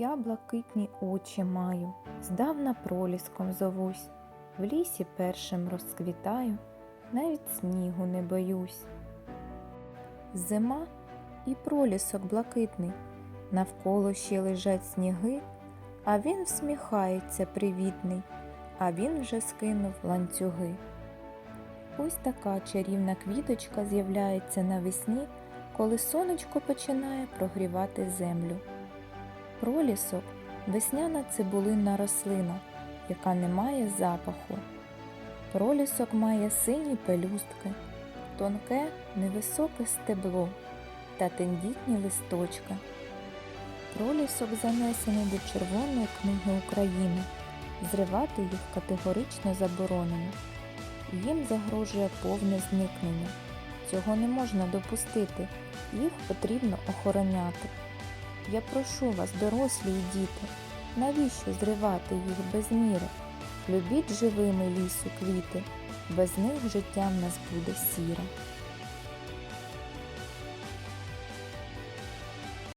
Я блакитні очі маю, здавна проліском зовусь, в лісі першим розквітаю, навіть снігу не боюсь. Зима і пролісок блакитний, навколо ще лежать сніги, а він всміхається привітний, а він вже скинув ланцюги. Ось така чарівна квіточка з'являється навесні, коли сонечко починає прогрівати землю. Пролісок весняна цибулинна рослина, яка не має запаху. Пролісок має сині пелюстки, тонке невисоке стебло та тендітні листочки. Пролісок занесений до Червоної книги України. Зривати їх категорично заборонено. Їм загрожує повне зникнення. Цього не можна допустити, їх потрібно охороняти. Я прошу вас, дорослі й діти, навіщо зривати їх без міри? Любіть живими лісу квіти, без них життя в нас буде сіре.